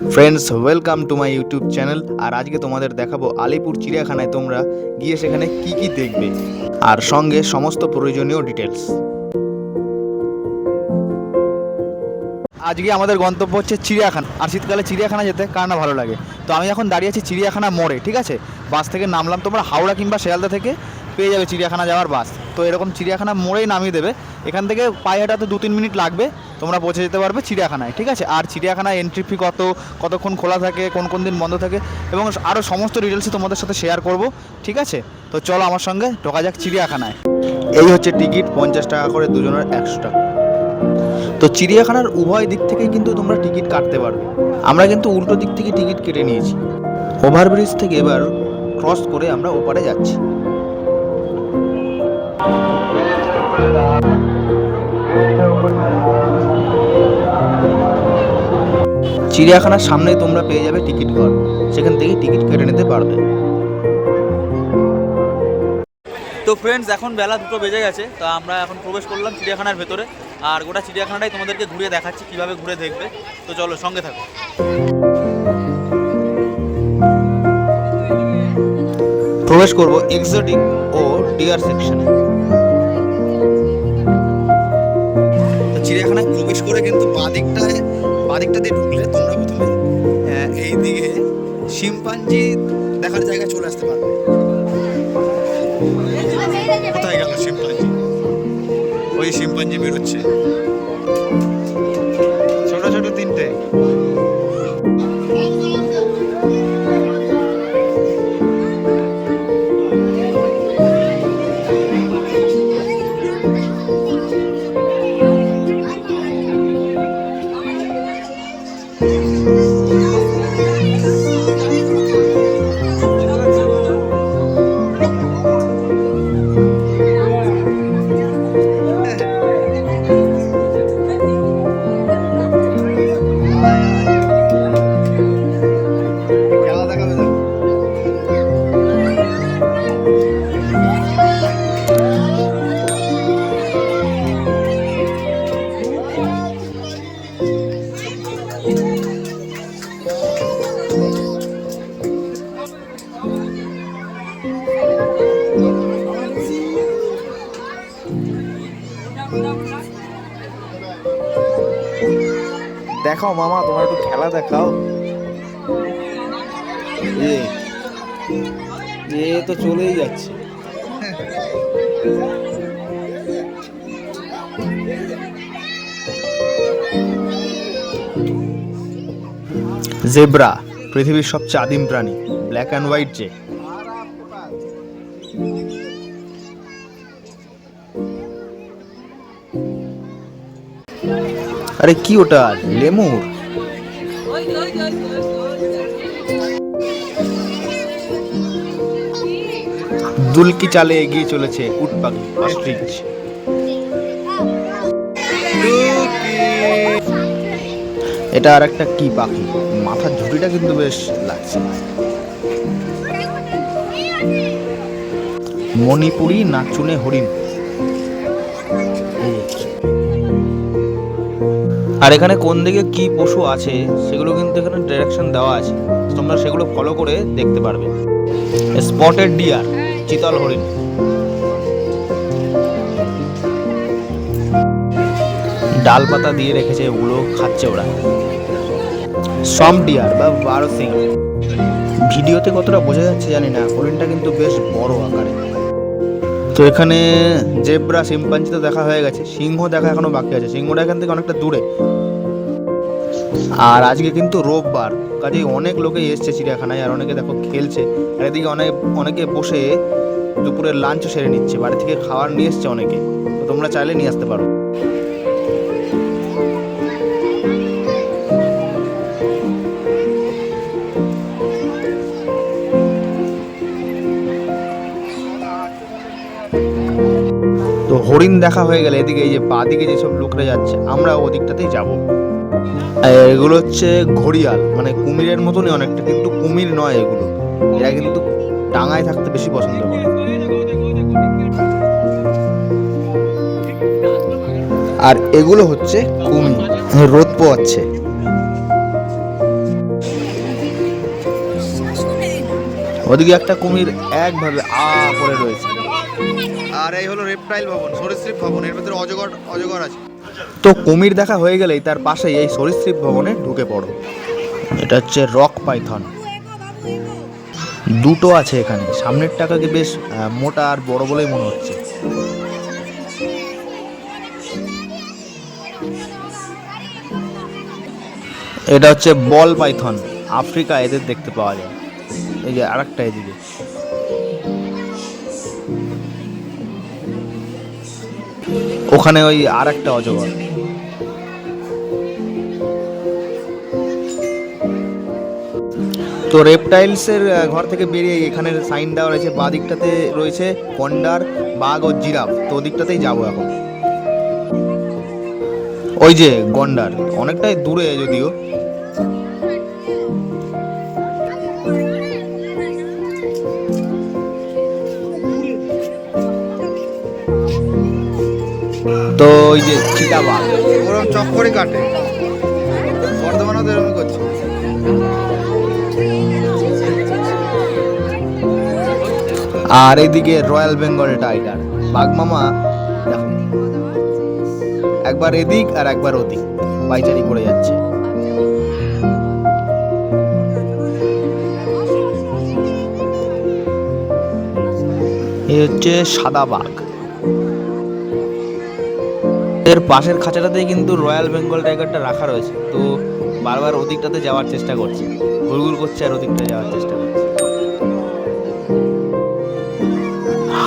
Friends welcome to my YouTube channel আর আজকে তোমাদের দেখাবো আলিপুর চিড়িয়াখানায় তোমরা গিয়ে সেখানে কি কি দেখবে। আর সঙ্গে সমস্ত প্রয়োজনীয় ডিটেলস আজকে আমাদের গন্তব্য হচ্ছে চিড়িয়াখানা। আর শীতকালে চিড়িয়াখানা যেতে কার না ভালো লাগে? তো আমি এখন দাঁড়িয়ে আছি চিড়িয়াখানা মোড়ে, ঠিক আছে? বাস থেকে নামলাম তোমরা হাওড়া কিংবা শিয়ালদা থেকে পেয়ে যাবে চিড়িয়াখানা যাওয়ার বাস। তো এরকম চিড়িয়াখানা মোড়েই নামিয়ে দেবে। এখান থেকে পায়ে হাঁটাতে দু তিন মিনিট লাগবে। তোমরা পৌঁছে যেতে পারবে চিড়িয়াখানায়, ঠিক আছে? আর চিড়িয়াখানায় এন্ট্রি ফি কত, কতক্ষণ খোলা থাকে, কোন কোন দিন বন্ধ থাকে, এবং আরও সমস্ত ডিটেলসই তোমাদের সাথে শেয়ার করব, ঠিক আছে? তো চলো আমার সঙ্গে, ঢোকা যাক চিড়িয়াখানায়। এই হচ্ছে টিকিট পঞ্চাশ টাকা করে দুজনের একশো টাকা। তো চিড়িয়াখানার উভয় দিক থেকেই কিন্তু তোমরা টিকিট কাটতে পারবে। আমরা কিন্তু উল্টো দিক থেকে টিকিট কেটে নিয়েছি। ওভারব্রিজ থেকে এবার ক্রস করে আমরা ওপারে যাচ্ছি। চিড়িয়াখানার সামনেই তোমরা পেয়ে যাবে টিকিট ঘর। সেখান থেকে টিকিট কেটে নিতে পারবে। তো ফ্রেন্ডস এখন বেলা দুটো বেজে গেছে তো আমরা এখন প্রবেশ করলাম চিড়িয়াখানার ভেতরে। আর গোটা চিড়িয়াখানাটাই তোমাদেরকে ঘুরিয়ে দেখাচ্ছি কীভাবে ঘুরে দেখবে। তো চলো সঙ্গে থাকো। প্রবেশ করব এক্সোটিক ও ডিয়ার সেকশনে তো চিড়িয়াখানায় প্রবেশ করে কিন্তু বাঁ বাদিকটায় বাদিকটা দিয়ে ঢুকলে তোমরা প্রথমে এই দিকে শিম্পাঞ্জি দেখার জায়গায় চলে আসতে পারবে। কোথায় গেল শিম্পাঞ্জি? ওই শিম্পাঞ্জি বেরোচ্ছে। দেখাও মামা, তোমার একটু খেলা দেখাও। এ এ তো চলেই যাচ্ছে। জেব্রা, পৃথিবীর সবচেয়ে আদিম প্রাণী ব্ল্যাক অ্যান্ড হোয়াইট যে আরে কি ওটা? লেমুর? দুলকি চালে এগিয়ে চলেছে উট পাখি অস্ট্রিচ। এটা আর একটা কি পাখি? মাথার ঝুঁটিটা কিন্তু বেশ লাগছে। মণিপুরি নাচুনে হরিণ? আর এখানে কোন দিকে কি পশু আছে, সেগুলো কিন্তু এখানে ডিরেকশন দেওয়া আছে। তোমরা সেগুলো ফলো করে দেখতে পারবে। স্পটেড ডিয়ার চিতল হরিণ। ডাল পাতা দিয়ে রেখেছে ওগুলো খাচ্ছে ওরা। সম ডিয়ার বা বারো সিং। ভিডিওতে কতটা বোঝা যাচ্ছে জানি না, হরিণটা কিন্তু বেশ বড় আকারে। তো এখানে জেব্রা, শিম্পাঞ্জি তো দেখা হয়ে গেছে, সিংহ দেখা এখনও বাকি আছে, সিংহটা এখান থেকে অনেকটা দূরে। আর আজকে কিন্তু রোববার, কাজেই অনেক লোকে এসছে চিড়িয়াখানায়, আর অনেকে দেখো খেলছে, আর এদিকে অনেক, অনেকে বসে দুপুরের লাঞ্চ সেরে নিচ্ছে, বাড়ি থেকে খাবার নিয়ে এসছে অনেকে, তো তোমরা চাইলে নিয়ে আসতে পারো। হরিণ দেখা হয়ে গেলে এদিকে এই যে বা দিকে যেসব লোকরা যাচ্ছে, আমরা ওদিকটাতেই যাব। এগুলো হচ্ছে ঘড়িয়াল মানে কুমিরের মতনই অনেকটা, কিন্তু কুমির নয় এগুলো। এরা কিন্তু টাঙায় থাকতে বেশি পছন্দ করে। আর এগুলো হচ্ছে কুমির মানে রোদ পোয়াচ্ছে ওদিকে একটা কুমির একভাবে আ করে রয়েছে। আর এই হলো রেপটাইল ভবন, সরীসৃপ ভবন, এর ভেতরে অজগর অজগর আছে। তো কুমির দেখা হয়ে গেলেই তার পাশেই এই সরীসৃপ ভবনে ঢুকে পড়ো। এটা হচ্ছে রক পাইথন। দুটো আছে এখানে, সামনের টাকাকে বেশ মোটা আর বড় বলেই মনে হচ্ছে। এটা হচ্ছে বল পাইথন, আফ্রিকা এদের দেখতে পাওয়া যায়। এই যে আরেকটা এদিকে। ওখানে ওই আর একটা অজগর। তো রেপটাইলসের ঘর থেকে বেরিয়ে এখানে সাইন দেওয়া রয়েছে বা দিকটাতে রয়েছে কন্ডার বাঘ ও জিরাফ। তো ওদিকটাতেই যাব এখন। ওই যে গন্ডার, অনেকটাই দূরে যদিও। তো ওই যে চিতাবাঘ। ওরকম চক্করে কাটে। বর্ধমানও তো এরকম করছে। আর এইদিকে রয়্যাল বেঙ্গল টাইগার। বাঘ মামা দেখো। একবার এদিক আর একবার ওদিক। পাইচারি করে যাচ্ছে। এই হচ্ছে সাদা বাঘ। এর পাশের খাঁচাটাতেই কিন্তু রয়্যাল বেঙ্গল টাইগারটা রাখা রয়েছে। তো বারবার ওদিকটাতে যাওয়ার চেষ্টা করছে। গুলগুল করছে আর ওদিকটা যাওয়ার চেষ্টা করছি।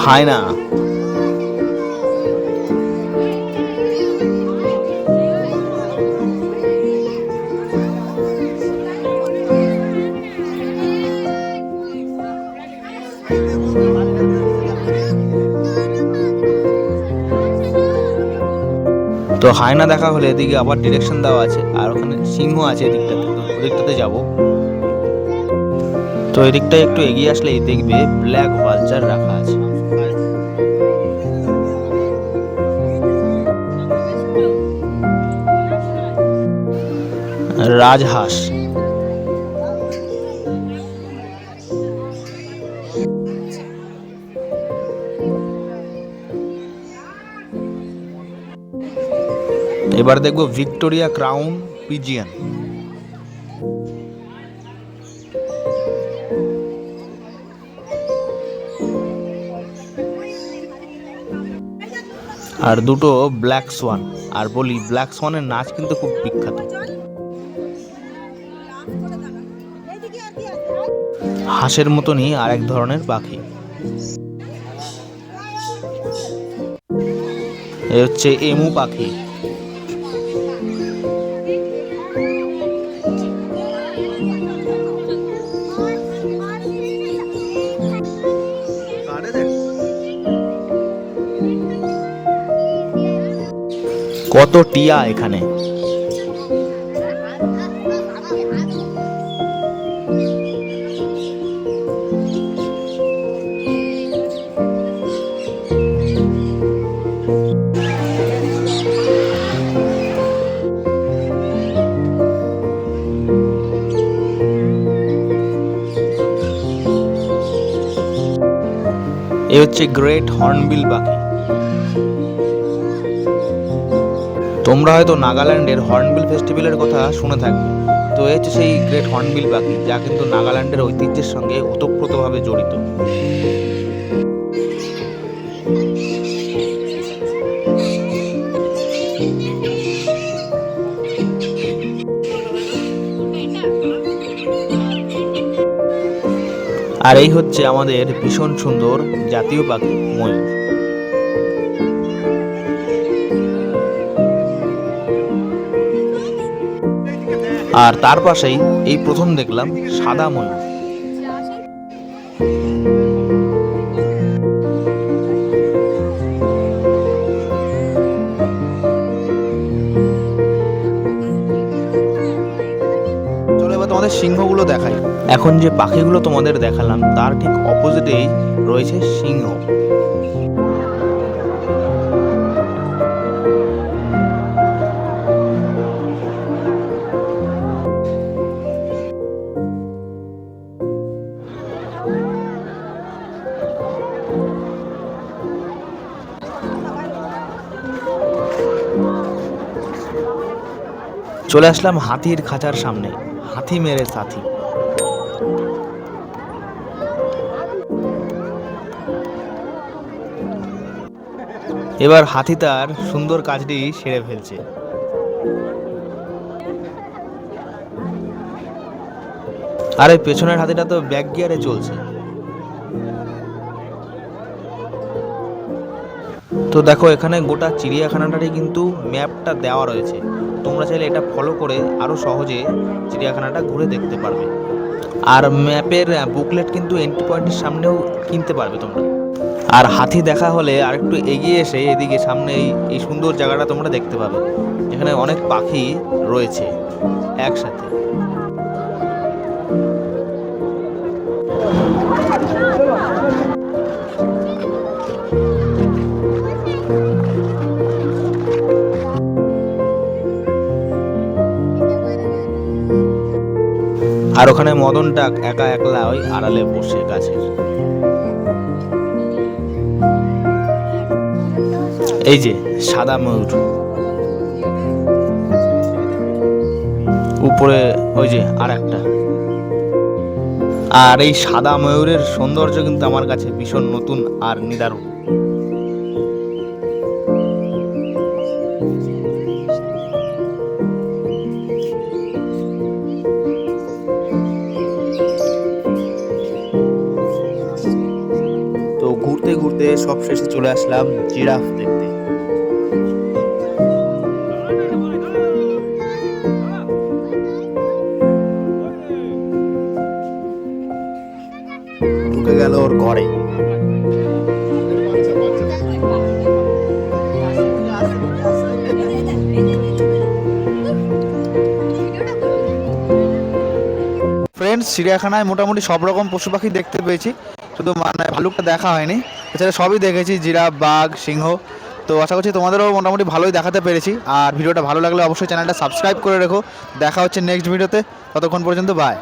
হায় না তো হায়না দেখা হলে এদিকে আবার ডিরেকশন দেওয়া আছে, আর ওখানে সিংহ আছে এদিকটাতে, তো ওদিকটাতে যাব। তো এদিকটায় একটু এগিয়ে আসলেই দেখবে ব্ল্যাক ভালচার রাখা আছে। রাজহাঁস। এবার দেখব ভিক্টোরিয়া ক্রাউন পিজিয়ান। আর দুটো ব্ল্যাক সোয়ান আর বলি ব্ল্যাক সোয়ানের নাচ কিন্তু খুব বিখ্যাত। হাঁসের মতনই আরেক ধরনের পাখি। এ হচ্ছে এমু পাখি। কত টিয়া এখানে? এ হচ্ছে গ্রেট হর্নবিল পাখি তোমরা হয়তো নাগাল্যান্ডের হর্নবিল ফেস্টিভ্যালের কথা শুনে থাকবে। তো এ হচ্ছে সেই গ্রেট হর্নবিল পাখি যা কিন্তু নাগাল্যান্ডের ঐতিহ্যের সঙ্গে ওতপ্রোতভাবে জড়িত। আর এই হচ্ছে আমাদের ভীষণ সুন্দর জাতীয় পাখি ময়ূর। আর তার পাশেই এই প্রথম দেখলাম সাদা ময়ূর তোমাদের সিংহগুলো দেখাই। এখন যে পাখিগুলো তোমাদের দেখালাম, তার ঠিক অপোজিটেই রয়েছে সিংহ। চলে আসলাম হাতির খাঁচার সামনে। হাতি মেরে সাথী। এবার হাতি তার সুন্দর কাজটি সেরে ফেলছে। আরে পেছনের হাতিটা তো ব্যাক গিয়ারে চলছে। তো দেখো, এখানে গোটা চিড়িয়াখানাটারই কিন্তু ম্যাপটা দেওয়া রয়েছে। তোমরা চাইলে এটা ফলো করে আরও সহজে চিড়িয়াখানাটা ঘুরে দেখতে পারবে। আর ম্যাপের বুকলেট কিন্তু এন্ট্রি পয়েন্টের সামনেও কিনতে পারবে তোমরা। আর হাতি দেখা হলে আর একটু এগিয়ে এসে এদিকে সামনে এই সুন্দর জায়গাটা তোমরা দেখতে পাবে। এখানে অনেক পাখি রয়েছে একসাথে। আর ওখানে মদনটা একা একলা ওই আড়ালে বসে গাছের। এই যে, সাদা ময়ূর। উপরে ওই যে আর একটা। আর এই সাদা ময়ূরের সৌন্দর্য কিন্তু আমার কাছে ভীষণ নতুন আর নিদারুণ। ঘুরতে ঘুরতে সব শেষে চলে আসলাম জিরাফ দেখতে। ঢুকে গেল ওর ঘরে। ফ্রেন্ডস চিড়িয়াখানায় মোটামুটি সব রকম পশু পাখি দেখতে পেয়েছি। শুধু মানে ভালুকটা দেখা হয়নি। এছাড়া সবই দেখেছি, জিরাফ, বাঘ, সিংহ। তো আশা করছি তোমাদেরও মোটামুটি ভালোই দেখাতে পেরেছি। আর ভিডিওটা ভালো লাগলে অবশ্যই চ্যানেলটা সাবস্ক্রাইব করে রেখো। দেখা হচ্ছে নেক্সট ভিডিওতে ততক্ষণ পর্যন্ত বাই